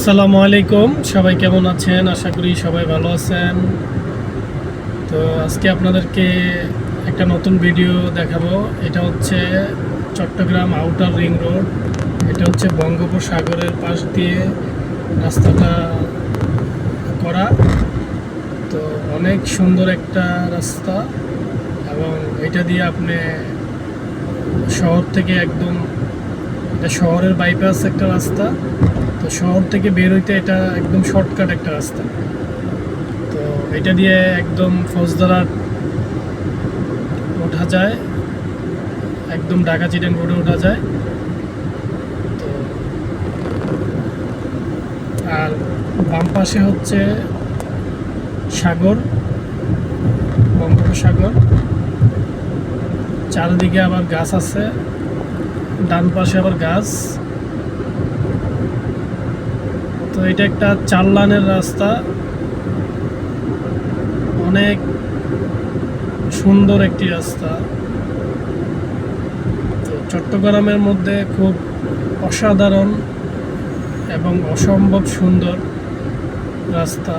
আসসালামু আলাইকুম। সবাই কেমন আছেন? আশা করি সবাই ভালো আছেন। তো আজকে আপনাদেরকে একটা নতুন ভিডিও দেখাবো। এটা হচ্ছে চট্টগ্রাম আউটার রিং রোড। এটা হচ্ছে বঙ্গোপসাগরের পাশ দিয়ে রাস্তাটা করা। তো অনেক সুন্দর একটা রাস্তা এবং এটা দিয়ে আপনি শহর থেকে একদম, এটা শহরের বাইপাস একটা রাস্তা। তো শহর থেকে বের হইতে এটা একদম শর্টকাট একটা রাস্তা। তো এটা দিয়ে একদম ফৌজদারা ওঠা যায়, একদম ঢাকা চিটাং রোডে ওঠা যায়। তো আর বাম পাশে হচ্ছে সাগর, বঙ্গোপসাগর। চারিদিকে আবার গাছ আছে, ডান পাশে আবার গাছ। তো এটা একটা চার লানের রাস্তা। অনেক সুন্দর একটি রাস্তা। তো চট্টগ্রামের মধ্যে খুব অসাধারণ এবং অসম্ভব সুন্দর রাস্তা।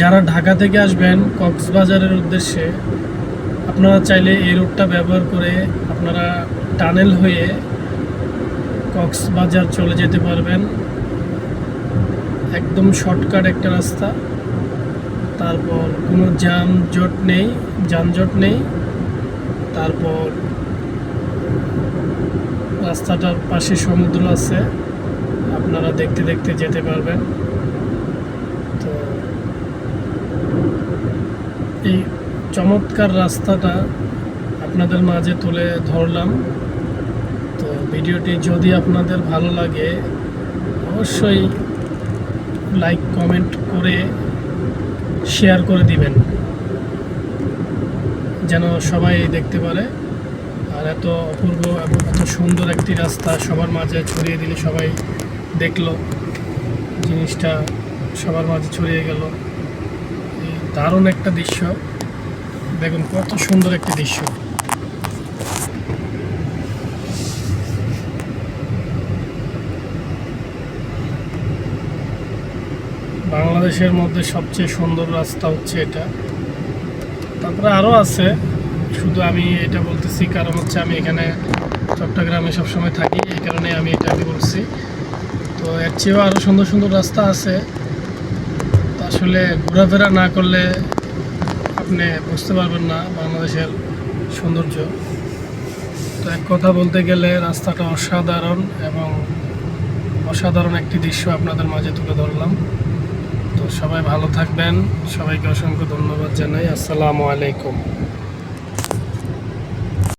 যারা ঢাকা থেকে আসবেন কক্সবাজারের উদ্দেশ্যে, আপনারা চাইলে এই রুটটা ব্যবহার করে আপনারা টানেল হয়ে কক্সবাজার চলে যেতে পারবেন। একদম শর্টকাট একটা রাস্তা। তারপর কোনো যানজট নেই যানজট নেই। তারপর রাস্তাটার পাশে সমুদ্র আছে। আপনারা দেখতে দেখতে যেতে পারবেন। তো এই চমৎকার রাস্তাটা আপনাদের মাঝে তুলে ধরলাম। তো ভিডিওটি যদি আপনাদের ভালো লাগে, অবশ্যই লাইক, কমেন্ট করে শেয়ার করে দিবেন, যেন সবাই দেখতে পারে। আর এত অপূর্ব এবং এত সুন্দর একটি রাস্তা সবার মাঝে ছড়িয়ে দিলে সবাই দেখল, জিনিসটা সবার মাঝে ছড়িয়ে গেল। দারুণ একটা দৃশ্য। দেখুন, কত সুন্দর একটি দৃশ্য। বাংলাদেশের মধ্যে সবচেয়ে সুন্দর রাস্তা হচ্ছে এটা। তারপরে আরও আছে, শুধু আমি এটা বলতেছি, কারণ হচ্ছে আমি এখানে চট্টগ্রামে সবসময় থাকি, এই কারণে আমি এটাকে বলছি। তো এর চেয়েও আরও সুন্দর সুন্দর রাস্তা আছে। আসলে ঘোরাফেরা না করলে আপনি বুঝতে পারবেন না বাংলাদেশের সৌন্দর্য। তো এক কথা বলতে গেলে রাস্তাটা অসাধারণ এবং অসাধারণ একটি দৃশ্য আপনাদের মাঝে তুলে ধরলাম। সবাই ভালো থাকবেন। সবাইকে অসংখ্য ধন্যবাদ জানাই। আসসালামু আলাইকুম।